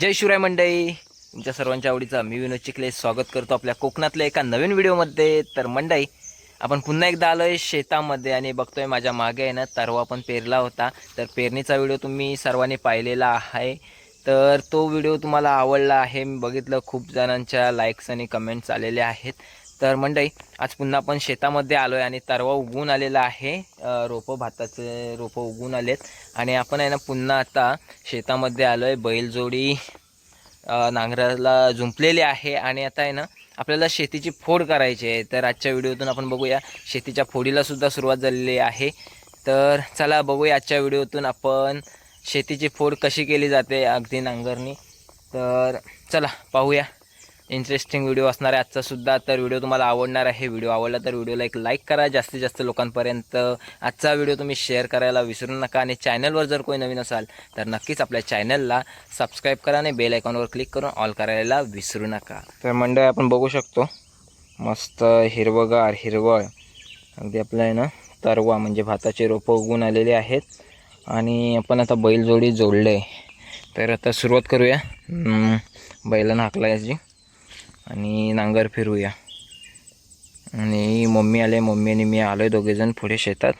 जय शिवराय मंडई तुमच्या सर्वांच्या आवडीचा मी विनोद चिखले स्वागत करतो आपल्या कोकणातल्या एका नवीन व्हिडिओमध्ये. तर मंडई आपण पुन्हा एकदा आलो आहे शेतामध्ये आणि बघतोय माझ्या मागे आहे ना तरवा पण पेरला होता. तर पेरणीचा व्हिडिओ तुम्ही सर्वांनी पाहिलेला आहे. तर तो व्हिडिओ तुम्हाला आवडला आहे. मी बघितलं खूप जणांच्या लाईक्स आणि कमेंट्स आलेले आहेत. तर मंडई आज पुन्हा आपण शेतामध्ये आलो आहे आणि तरवा उगवून आलेला आहे. रोपं भाताचे रोपं उगवून आलेत. आणि आपण आहे ना पुन्हा आता शेतामध्ये आलो आहे बैलजोडी नांगराला झुंपलेली आहे. आणि आता आहे ना आपल्याला शेतीची फोड करायची आहे. तर आजच्या व्हिडिओतून आपण बघूया शेतीच्या फोडीलासुद्धा सुरुवात झालेली आहे. तर चला बघूया आजच्या व्हिडिओतून आपण शेतीची फोड कशी केली जाते अगदी नांगरणी. तर चला पाहूया. इंटरेस्टिंग व्हिडिओ असणार आहे. आजचासुद्धा तर व्हिडिओ तुम्हाला आवडणार आहे. व्हिडिओ आवडला तर व्हिडिओला एक लाईक करा. जास्तीत जास्त लोकांपर्यंत आजचा व्हिडिओ तुम्ही शेअर करायला विसरू नका. आणि चॅनलवर जर कोणी नवीन असाल तर नक्कीच आपल्या चॅनलला सबस्क्राईब करा आणि बेल आयकॉनवर क्लिक करून ऑल करायला विसरू नका. तर मंडळ आपण बघू शकतो. मस्त हिरवगार हिरवळ. अगदी आपलं आहे ना तरवा म्हणजे भाताचे रोपं उगून आलेले आहेत. आणि आपण आता बैलजोडी जोडले तर आता सुरुवात करूया. बैलांना हाकलायची. आणि नांगर फिरूया. आणि मम्मी आले मम्मी आणि मी आलो आहे दोघेजण पुढे शेतात.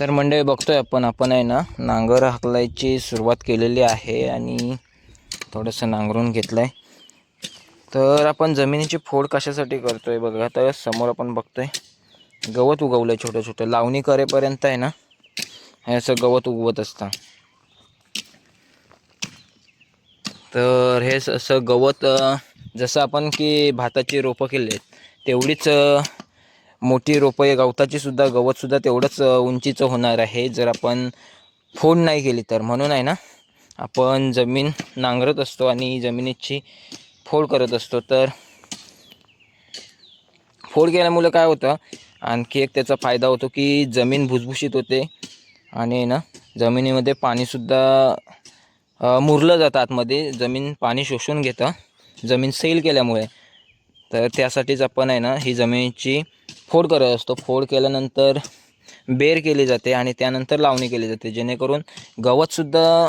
तर मंडळी आहे आपण आपण आहे ना नांगर हाकलायची सुरुवात केलेली आहे आणि थोडंसं नांगरून घेतलं आहे तर आपण जमिनीची फोड कशासाठी करतो आहे बघा. तर समोर आपण बघतो आहे गवत उगवलं आहे छोटं छोटं. लावणी करेपर्यंत आहे ना हे असं गवत उगवत असतं. तर हे असं गवत जसं आपण की भाताची रोपं केली आहेत तेवढीच मोठी रोपं गवताची गवताचीसुद्धा गवतसुद्धा तेवढंच उंचीचं होणार आहे. जर आपण फोड नाही केली तर. म्हणून आहे ना आपण जमीन नांगरत असतो आणि जमिनीची फोड करत असतो. तर फोड केल्यामुळे काय होतं आणखी एक त्याचा फायदा होतो की जमीन भुसभुशीत होते. आणि ना जमिनीमध्ये पाणीसुद्धा मुरलं जातं आतमध्ये. जमीन पाणी शोषून घेतं. जमीन सैल केल्यामुळे. तर त्यासाठीच आपण आहे ना ही जमिनीची फोड करत असतो. फोड केल्यानंतर बेर केली जाते आणि त्यानंतर लावणी केली जाते. जेणेकरून गवतसुद्धा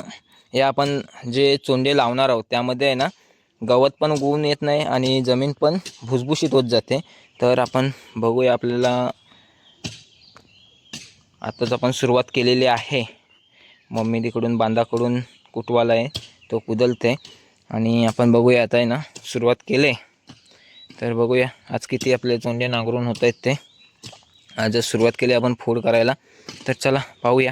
या आपण जे चोंडे लावणार आहोत त्यामध्ये आहे ना गवत पण उगवून येत नाही आणि जमीन पण भुसभुशीत होत जाते. तर आपण बघूया आपल्याला. आताच आपण सुरुवात केलेली आहे. मम्मी तिकडून बांधाकडून कुटवाला आहे तो कुदलते आणि आपण बघूया आता आहे ना सुरुवात केले. तर बघूया आज किती आपले तोंडे नांगरून होत आहेत ते. आज सुरुवात केली आपण फोड करायला तर चला पाहूया.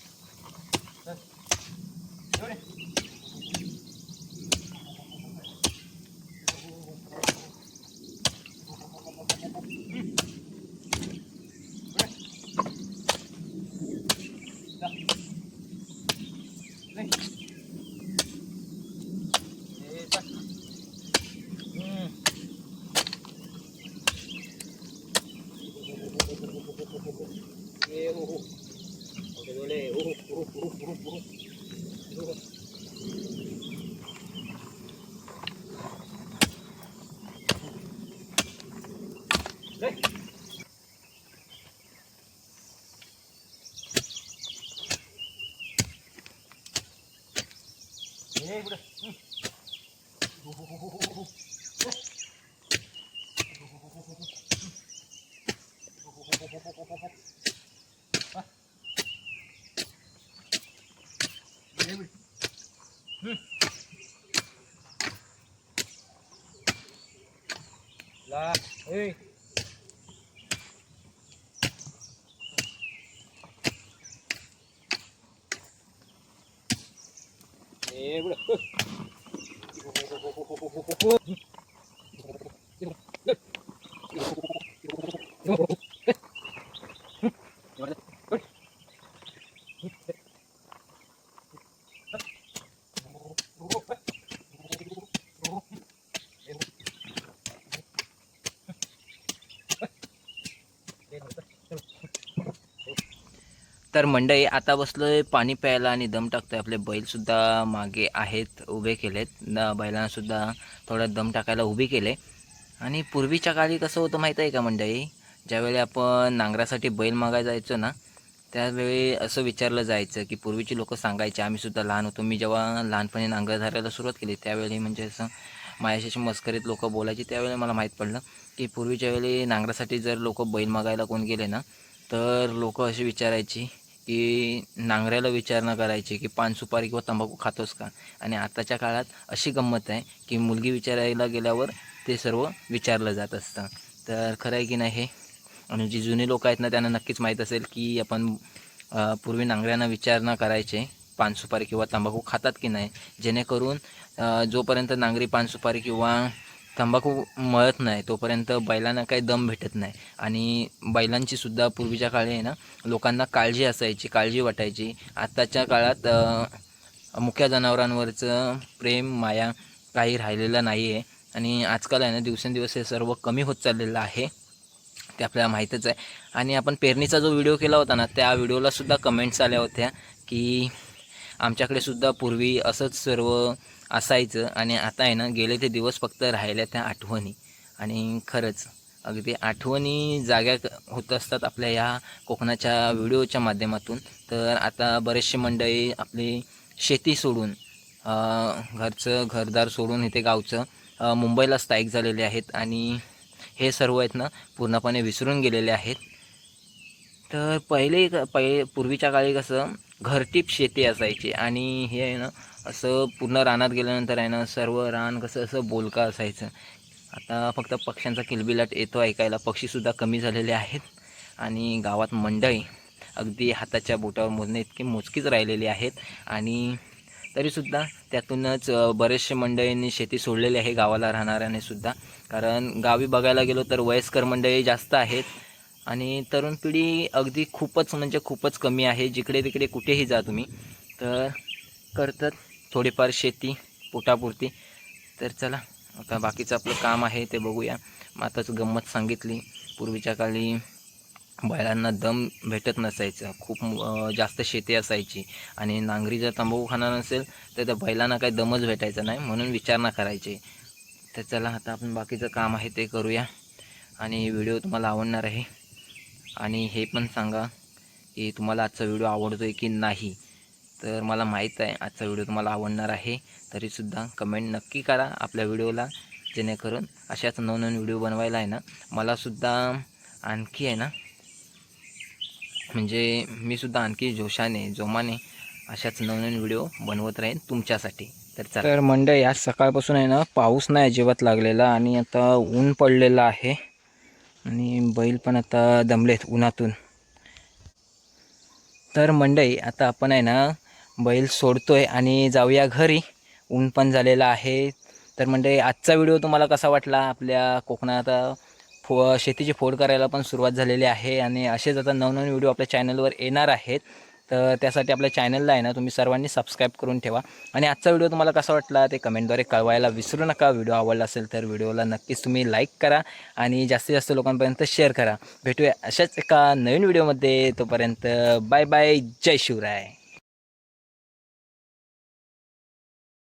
哎 ಬಿಡು ぐらい。What? तर मंडई आता बसलो आहे पाणी प्यायला आणि दम टाकतोय. आपले बैलसुद्धा मागे आहेत उभे केलेत. बैलांसुद्धा बैलांनासुद्धा थोडं दम टाकायला उभे केले. आणि पूर्वीच्या काळी कसं होतं माहीत आहे का मंडळी? ज्यावेळी आपण नांगरासाठी बैल मागायला जायचो ना त्यावेळी असं विचारलं जायचं की पूर्वीची लोकं सांगायचे आम्हीसुद्धा लहान होतो. मी जेव्हा लहानपणी नांगर धरायला सुरुवात केली त्यावेळी म्हणजे असं माझ्याशी मस्करीत लोक बोलायची त्यावेळी मला माहीत पडलं की पूर्वीच्या वेळी नांगरासाठी जर लोक बैल मागायला कोण गेले ना तर लोक अशी विचारायची की नांगऱ्याला विचारणा करायची की पान सुपारी किंवा तंबाखू खातोस का? आणि आताच्या काळात अशी गंमत आहे की मुलगी विचारायला गेल्यावर ते सर्व विचारलं जात असतं. तर खरं आहे की नाही हे? आणि जी जुने लोक आहेत ना त्यांना नक्कीच माहीत असेल की आपण पूर्वी नांगऱ्यांना विचारणा करायचे पान सुपारी किंवा तंबाखू खातात की नाही? जेणेकरून जोपर्यंत नांगरी पान सुपारी किंवा तंबाखू मळत नाही तोपर्यंत बैलांना काही दम भेटत नाही. आणि बैलांची सुद्धा पूर्वीच्या काळी आहे ना लोकांना काळजी असायची काळजी वाटायची. आत्ताच्या काळात मुख्या जनावरांवरचं प्रेम माया काही राहिलेलं नाही आहे आणि आजकाल आहे ना दिवसेंदिवस हे सर्व कमी होत चाललेलं आहे. ते आपल्याला माहीतच आहे. आणि आपण पेरणीचा जो व्हिडिओ केला होता ना त्या व्हिडिओलासुद्धा कमेंट्स आल्या होत्या की आमच्याकडे सुद्धा पूर्वी असंच सर्व असायचं आणि आता आहे ना गेले ते दिवस फक्त राहिल्या त्या आठवणी. आणि खरंच अगदी आठवणी जाग्या होत असतात आपल्या या कोकणाच्या व्हिडिओच्या माध्यमातून. तर आता बरेचसे मंडळी आपली शेती सोडून घरचं घरदार सोडून इथे गावचं मुंबईला स्थायिक झालेले आहेत. आणि हे सर्व आहेत ना पूर्णपणे विसरून गेलेले आहेत. तर पहिले क- पहिले पूर्वीच्या काळी कसं घरटीप शेती असायची. आणि हे आहे ना असं पूर्ण रानात गेल्यानंतर आहे ना सर्व रान कसं असं बोलका असायचं. आता फक्त पक्ष्यांचा किलबिलाट येतो ऐकायला. पक्षीसुद्धा कमी झालेले आहेत. आणि गावात मंडई अगदी हाताच्या बोटावर मोजणे इतकी मोजकीच राहिलेली आहेत. आणि तरीसुद्धा त्यातूनच बरेचसे मंडळींनी शेती सोडलेली आहे गावाला राहणाऱ्याने सुद्धा. कारण गावी बघायला गेलो तर वयस्कर मंडळी जास्त आहेत. आणि तरुण पिढी अगदी खूपच म्हणजे खूपच कमी आहे. जिकडे तिकडे कुठेही जा तुम्ही तर करतात थोडीफार शेती पोटापुरती. तर चला आता बाकीचं आपलं काम आहे ते बघूया. मग आताच गंमत सांगितली. पूर्वीच्या काळी बैलांना दम भेटत नसायचं. खूप जास्त शेती असायची. आणि नांगरी जर तंबाखू खाणार नसेल तर त्या बैलांना काही दमच भेटायचा नाही म्हणून विचारणा करायची. तर चला आता आपण बाकीचं काम आहे ते करूया. आणि व्हिडिओ तुम्हाला आवडणार आहे. आणि हे पण सांगा की तुम्हाला आजचा व्हिडिओ आवडतो आहे की नाही? तर मला माहीत आहे आजचा व्हिडिओ तुम्हाला आवडणार आहे तरीसुद्धा कमेंट नक्की करा आपल्या व्हिडिओला जेणेकरून अशाच नवनवीन व्हिडिओ बनवायला आहे ना मलासुद्धा आणखी आहे ना म्हणजे मी सुद्धा आणखी जोशाने जोमाने अशाच नवनवीन व्हिडिओ बनवत राहीन तुमच्यासाठी. तर चला. तर मंडळी आज सकाळपासून आहे ना पाऊस नाही अजिबात लागलेला आणि आता ऊन पडलेलं आहे. आणि बैल पण आता दमलेत उन्हातून. तर मंडई आता आपण आहे ना बैल सोडतोय आणि जाऊया घरी. ऊन पण झालेलं आहे. तर मंडई आजचा व्हिडिओ तुम्हाला कसा वाटला? आपल्या कोकणात आता फो शेतीची फोड करायला पण सुरुवात झालेली आहे आणि असेच आता नवनवीन व्हिडिओ आपल्या चॅनलवर येणार आहेत. तर त्यासाठी आपल्या चॅनलला आहे ना तुम्ही सर्वांनी सबस्क्राईब करून ठेवा. आणि आजचा व्हिडिओ तुम्हाला कसा वाटला ते कमेंटद्वारे कळवायला विसरू नका. व्हिडिओ आवडला असेल तर व्हिडिओला नक्कीच तुम्ही लाईक करा आणि जास्तीत जास्त लोकांपर्यंत शेअर करा. भेटूया अशाच एका नवीन व्हिडिओमध्ये तोपर्यंत बाय बाय जय शिवराय.